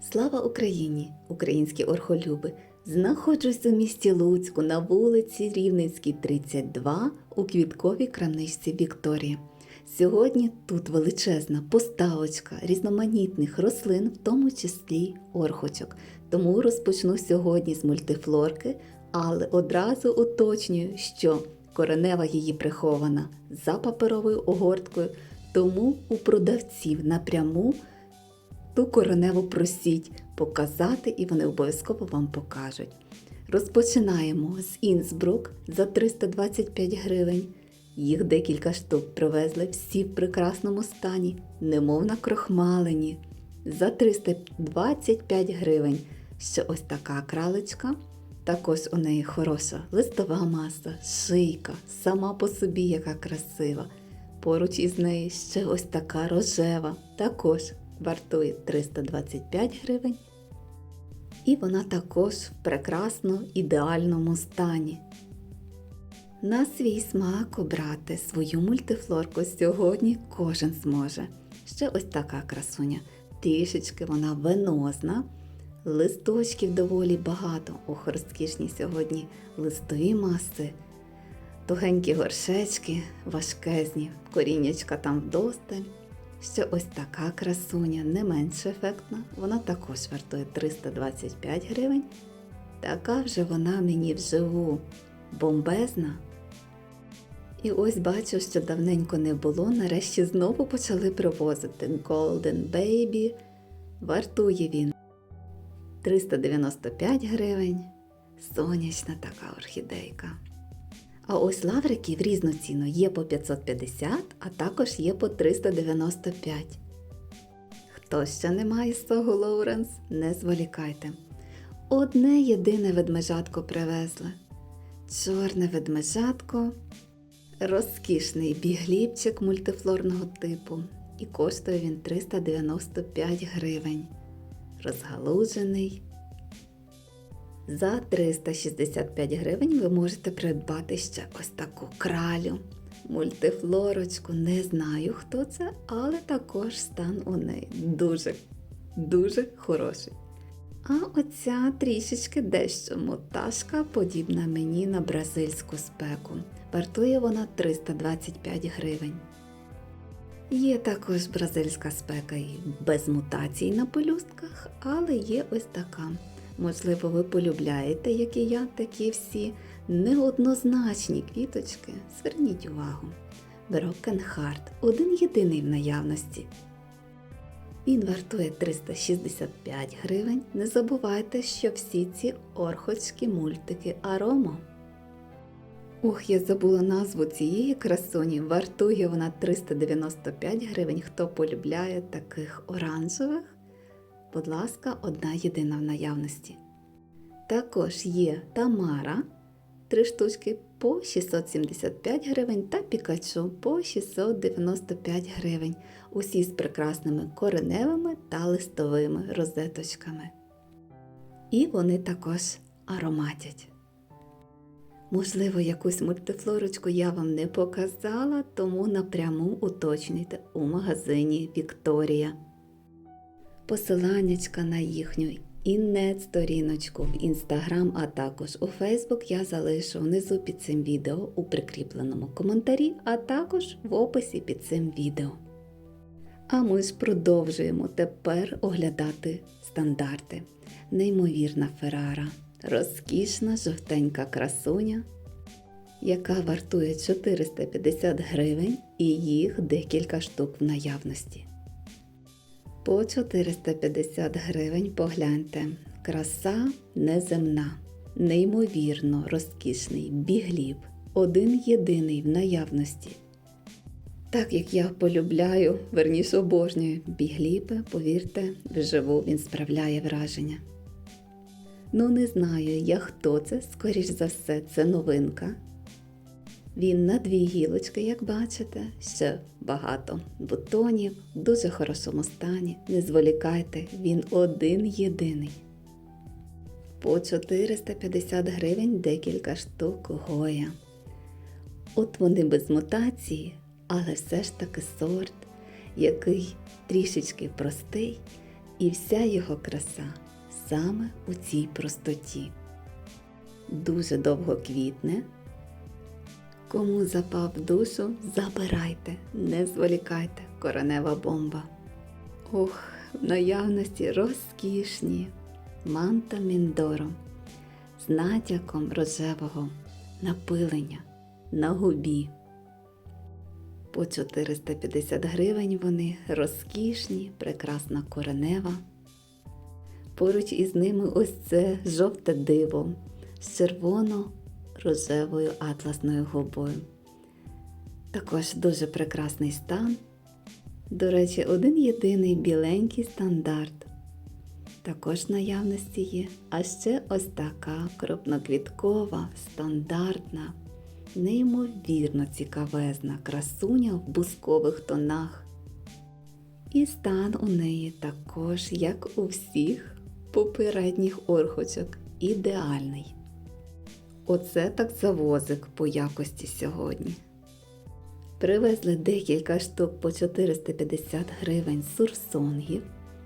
Слава Україні, українські орхолюби! Знаходжусь у місті Луцьку на вулиці Рівненській, 32 у квітковій крамничці Вікторія. Сьогодні тут величезна поставочка різноманітних рослин, в тому числі орхочок. Тому розпочну сьогодні з мультифлорки, але одразу уточнюю, що коренева її прихована за паперовою огорткою, тому у продавців напряму ту кореневу просіть показати, і вони обов'язково вам покажуть. Розпочинаємо з Інсбрук за 325 гривень. Їх декілька штук привезли всі в прекрасному стані, немов на крохмалені. За 325 гривень. Ще ось така кралечка. Також у неї хороша листова маса, шийка, сама по собі яка красива. Поруч із нею ще ось така рожева, також вартує 325 гривень. І вона також в прекрасно ідеальному стані. На свій смак обрати свою мультифлорку сьогодні кожен зможе. Ще ось така красуня. Трішечки вона венозна, листочків доволі багато. Ох, розкішні сьогодні листові маси, тугенькі горшечки, важкезні, коріннячка там вдосталь. Ще ось така красуня, не менш ефектна, вона також вартує 325 гривень. Така вже вона мені вживу бомбезна. І ось бачу, що давненько не було, нарешті знову почали привозити Golden Baby. Вартує він 395 гривень. Сонячна така орхідейка. А ось лаврики в різну ціну є по 550, а також є по 395. Хто ще не має з Лоуренс, не зволікайте. Одне єдине ведмежатко привезли. Чорне ведмежатко, розкішний бігліпчик мультифлорного типу. І коштує він 395 гривень. Розгалужений. За 365 гривень ви можете придбати ще ось таку кралю. Мультифлорочку. Не знаю, хто це, але також стан у неї дуже, дуже хороший. А оця трішечки дещо моташка, подібна мені на бразильську спеку. Вартує вона 325 гривень. Є також бразильська спека і без мутацій на пелюстках, але є ось така. Можливо, ви полюбляєте, як і я, такі всі неоднозначні квіточки. Зверніть увагу. Heart один єдиний в наявності. Він вартує 365 гривень. Не забувайте, що всі ці орхочки мультики Аромо. Ух, я забула назву цієї красуні. Вартує вона 395 гривень. Хто полюбляє таких оранжевих? Будь ласка, одна єдина в наявності. Також є Тамара, три штучки по 675 гривень та Пікачу по 695 гривень. Усі з прекрасними кореневими та листовими розеточками. І вони також ароматять. Можливо, якусь мультифлорочку я вам не показала, тому напряму уточнюйте у магазині Вікторія. Посиланнячка на їхню інет-сторіночку в інстаграм, а також у Фейсбук я залишу внизу під цим відео у прикріпленому коментарі, а також в описі під цим відео. А ми ж продовжуємо тепер оглядати стандарти. Неймовірна Феррара, розкішна жовтенька красуня, яка вартує 450 гривень і їх декілька штук в наявності. По 450 гривень погляньте. Краса неземна, неймовірно розкішний бігліб, один єдиний в наявності. Так як я полюбляю, верніше обожнюю бігліпи, повірте, вживу він справляє враження. Ну, не знаю я хто це, скоріш за все, це новинка. Він на дві гілочки, як бачите, ще багато бутонів, в дуже хорошому стані. Не зволікайте, він один єдиний. По 450 гривень декілька штук гоя. От вони без мутації, але все ж таки сорт, який трішечки простий І вся його краса саме у цій простоті. Дуже довго квітне. Кому запав душу, забирайте, не зволікайте, коронева бомба. Ох, в наявності розкішні манта Міндоро з натяком рожевого напилення на губі. По 450 гривень вони розкішні, прекрасна коренева. Поруч із ними ось це жовте диво з червоно-рожевою атласною губою. Також дуже прекрасний стан. До речі, один єдиний біленький стандарт. Також наявності є. А ще ось така крупноквіткова, стандартна, неймовірно цікавезна красуня в бускових тонах. І стан у неї також, як у всіх попередніх орхочок, ідеальний. Оце так завозик по якості сьогодні. Привезли декілька штук по 450 гривень сурсонгів,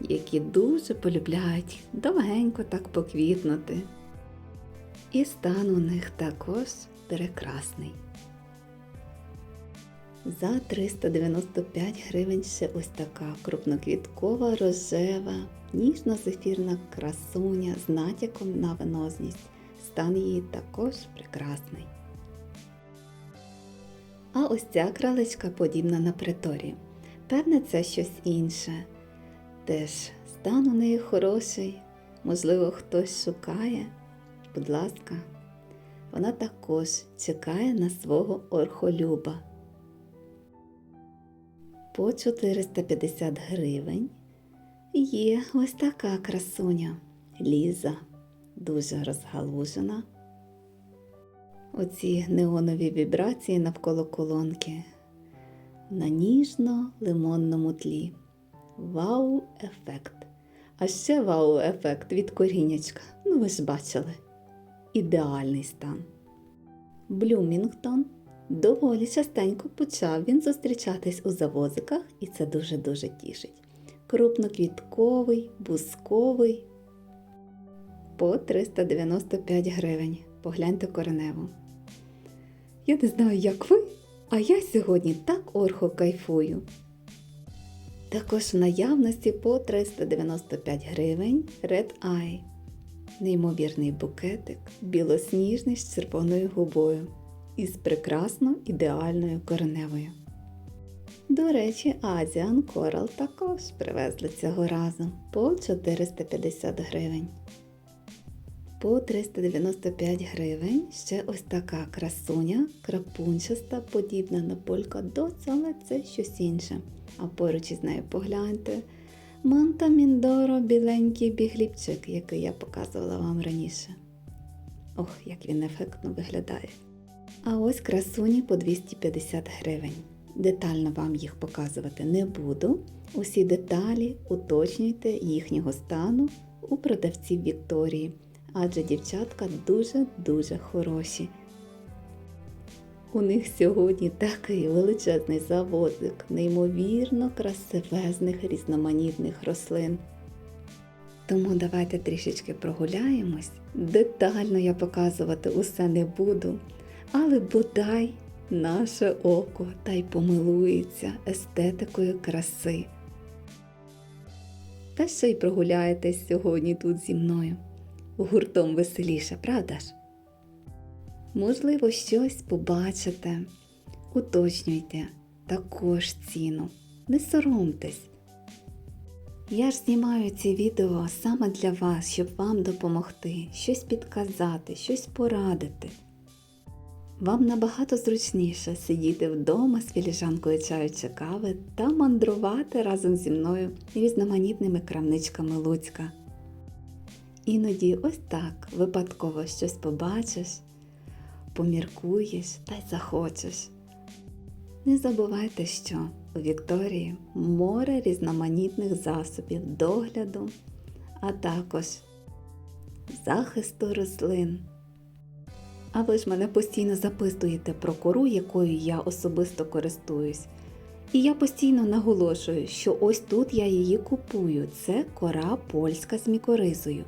які дуже полюбляють довгенько так поквітнути. І стан у них також прекрасний. За 395 гривень ще ось така крупноквіткова рожева, ніжно-зефірна красуня з натяком на венозність. Стан її також прекрасний. А ось ця кралечка подібна на приторію. Певне, це щось інше. Теж стан у неї хороший, можливо, хтось шукає. Будь ласка, вона також чекає на свого орхолюба. По 450 гривень є ось така красуня Ліза, дуже розгалужена. Оці неонові вібрації навколо колонки на ніжно-лимонному тлі. Вау-ефект. А ще вау-ефект від корінячка. Ну ви ж бачили. Ідеальний стан. Блюмінгтон доволі частенько почав він зустрічатись у завозиках, і це дуже-дуже тішить. Крупноквітковий, бусковий по 395 гривень. Погляньте кореневу. Я не знаю, як ви, а я сьогодні так орхо кайфую. Також в наявності по 395 гривень Red Eye. Неймовірний букетик, білосніжний з червоною губою із прекрасно ідеальною кореневою. До речі, Asian Coral також привезли цього разу по 450 гривень. По 395 гривень ще ось така красуня, крапунчаста, подібна на полькадот, але це щось інше. А поруч із нею погляньте манта Міндоро біленький бігліпчик, який я показувала вам раніше. Ох, як він ефектно виглядає. А ось красуні по 250 гривень. Детально вам їх показувати не буду. Усі деталі уточнюйте їхнього стану у продавців Вікторії адже дівчатка дуже-дуже хороші. У них сьогодні такий величезний завозик, неймовірно красивезних різноманітних рослин. Тому давайте трішечки прогуляємось. Детально я показувати усе не буду, але бодай наше око та й помилується естетикою краси. Та ще й прогуляєтесь сьогодні тут зі мною гуртом веселіше, правда ж? Можливо, щось побачите, уточнюйте також ціну, не соромтесь. Я ж знімаю ці відео саме для вас, щоб вам допомогти, щось підказати, щось порадити. Вам набагато зручніше сидіти вдома з філіжанкою чаю чи кави та мандрувати разом зі мною різноманітними крамничками Луцька. Іноді ось так випадково щось побачиш, поміркуєш та й захочеш. Не забувайте, що у Вікторії море різноманітних засобів догляду, а також захисту рослин. А ви ж мене постійно записуєте про кору, якою я особисто користуюсь, І я постійно наголошую, що ось тут я її купую. Це кора польська з мікоризою.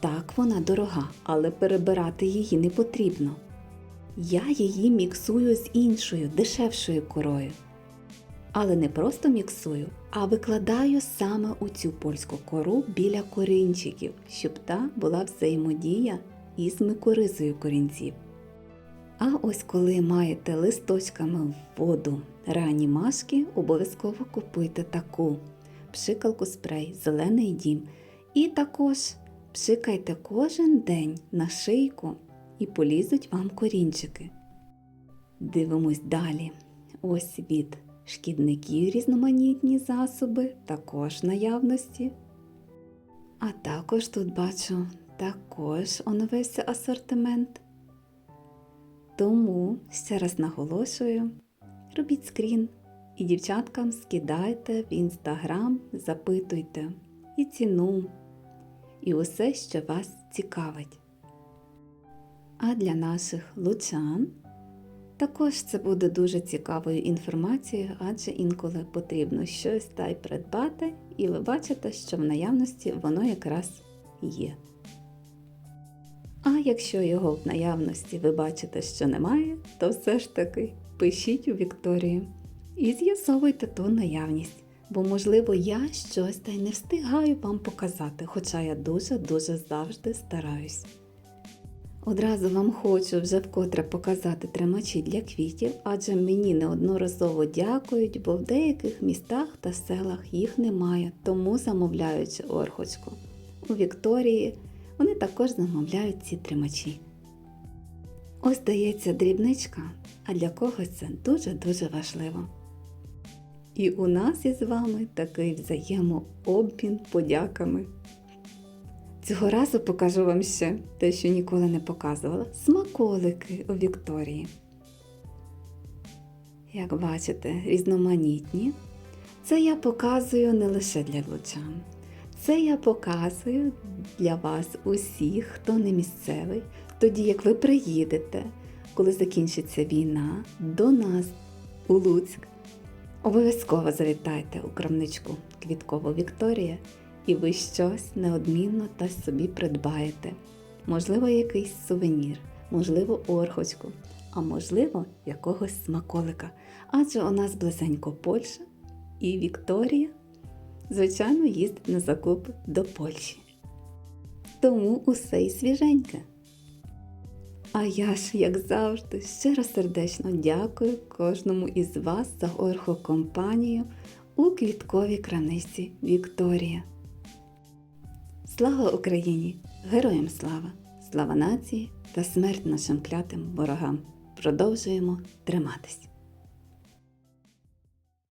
Так, вона дорога, але перебирати її не потрібно. Я її міксую з іншою, дешевшою корою. Але не просто міксую, а викладаю саме у цю польську кору біля корінчиків, щоб та була взаємодія із микоризою корінців. А ось коли маєте листочками в воду ранні машки, обов'язково купуйте таку пшикалку спрей Зелений дім. І також пшикайте кожен день на шийку і полізуть вам корінчики. Дивимось далі. Ось від шкідників різноманітні засоби, також наявності. А також тут бачу також оновився асортимент. Тому ще раз наголошую, робіть скрін і дівчаткам скидайте в інстаграм, запитуйте і ціну, і усе, що вас цікавить. А для наших лучан також це буде дуже цікавою інформацією, адже інколи потрібно щось та й придбати, і ви бачите, що в наявності воно якраз є. А якщо його в наявності ви бачите, що немає, то все ж таки пишіть у Вікторію і з'ясовуйте ту наявність, бо, можливо, я щось та й не встигаю вам показати, хоча я дуже-дуже завжди стараюсь. Одразу вам хочу вже вкотре показати тримачі для квітів, адже мені неодноразово дякують, бо в деяких містах та селах їх немає, тому замовляючи орхочку. У Вікторії вони також замовляють ці тримачі. Ось дається дрібничка, а для когось це дуже-дуже важливо. І у нас із вами такий взаємообмін подяками. Цього разу покажу вам ще те, що ніколи не показувала смаколики у Вікторії. Як бачите, різноманітні. Це я показую не лише для лучан. Це я показую для вас усіх, хто не місцевий, тоді як ви приїдете, коли закінчиться війна, до нас у Луцьк. Обов'язково завітайте у крамничку Квітково Вікторія, і ви щось неодмінно та собі придбаєте. Можливо, якийсь сувенір, можливо, орхочку, а можливо, якогось смаколика. Адже у нас близенько Польща і Вікторія звичайно, їздить на закупи до Польщі. Тому усе й свіженьке. А я ж, як завжди, щиро сердечно дякую кожному із вас за орхокомпанію у квітковій краниці Вікторія. Слава Україні! Героям слава! Слава нації та смерть нашим клятим ворогам! Продовжуємо триматись!